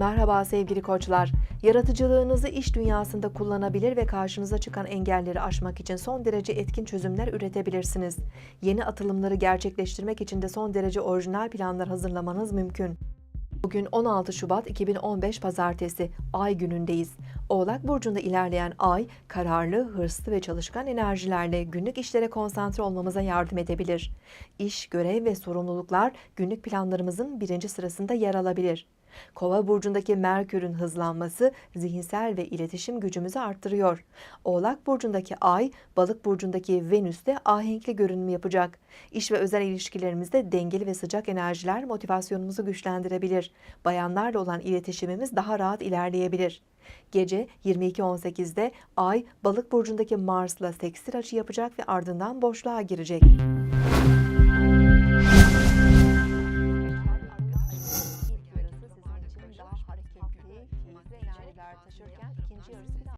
Merhaba sevgili koçlar. Yaratıcılığınızı iş dünyasında kullanabilir ve karşınıza çıkan engelleri aşmak için son derece etkin çözümler üretebilirsiniz. Yeni atılımları gerçekleştirmek için de son derece orijinal planlar hazırlamanız mümkün. Bugün 16 Şubat 2015 Pazartesi, Ay günündeyiz. Oğlak Burcu'nda ilerleyen Ay, kararlı, hırslı ve çalışkan enerjilerle günlük işlere konsantre olmamıza yardım edebilir. İş, görev ve sorumluluklar günlük planlarımızın birinci sırasında yer alabilir. Kova burcundaki Merkür'ün hızlanması zihinsel ve iletişim gücümüzü arttırıyor. Oğlak burcundaki Ay, Balık burcundaki Venüs'te ahenkli görünüm yapacak. İş ve özel ilişkilerimizde dengeli ve sıcak enerjiler motivasyonumuzu güçlendirebilir. Bayanlarla olan iletişimimiz daha rahat ilerleyebilir. Gece 22.18'de Ay, Balık burcundaki Mars'la sekstil açı yapacak ve ardından boşluğa girecek.